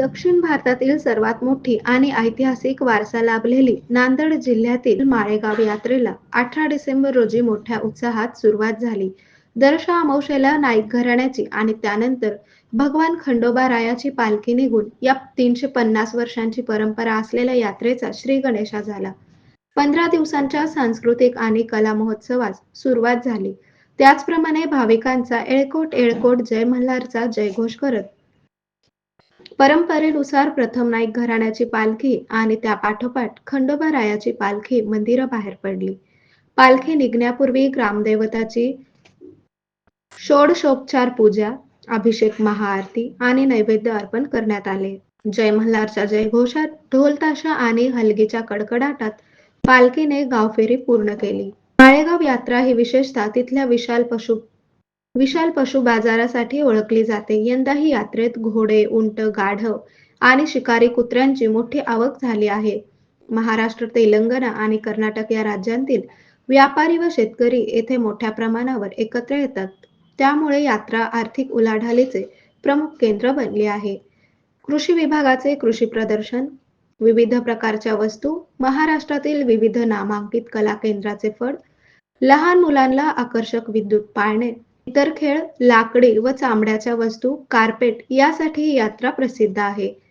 दक्षिण भारतातील सर्वात मोठी आणि ऐतिहासिक वारसा लाभलेली नांदेड जिल्ह्यातील माळेगाव यात्रेला अठरा डिसेंबर रोजी मोठ्या उत्साहात सुरुवात झाली. दर्शा अमावशेला नाईक घराण्याची आणि त्यानंतर भगवान खंडोबा रायाची पालखी निघून या तीनशे पन्नास वर्षांची परंपरा असलेल्या यात्रेचा श्री गणेशा झाला. पंधरा दिवसांच्या सांस्कृतिक आणि कला महोत्सवास सुरुवात झाली. त्याचप्रमाणे भाविकांचा एळकोट एळकोट जय मल्हारचा जयघोष करत परंपरेनुसार प्रथम नाईक घराण्याची पालखी आणि त्या पाठोपाठ खंडोबा रायाची पालखी मंदिराबाहेर पडली. पालखी निघण्यापूर्वी ग्रामदेवताची षोडशोपचार पूजा अभिषेक महाआरती आणि नैवेद्य अर्पण करण्यात आले. जय मल्हारच्या जयघोषात ढोलताशा आणि हलगीच्या कडकडाटात पालखीने गावफेरी पूर्ण केली. माळेगाव यात्रा ही विशेषतः तिथल्या विशाल पशु विशाल पशु बाजारासाठी ओळखली जाते. यंदाही यात्रेत घोडे उंट गाढव आणि शिकारी कुत्र्यांची मोठी आवक झाली आहे. महाराष्ट्र तेलंगणा आणि कर्नाटक या राज्यांतील व्यापारी व शेतकरी येथे मोठ्या प्रमाणावर एकत्र येतात. त्यामुळे यात्रा आर्थिक उलाढालीचे प्रमुख केंद्र बनले आहे. कृषी विभागाचे कृषी प्रदर्शन विविध प्रकारच्या वस्तू महाराष्ट्रातील विविध नामांकित कला केंद्राचे फळ लहान मुलांना आकर्षक विद्युत पाळणे इतर खेळ लाकडी व चामड्याच्या वस्तू कार्पेट यासाठी ही यात्रा प्रसिद्ध आहे.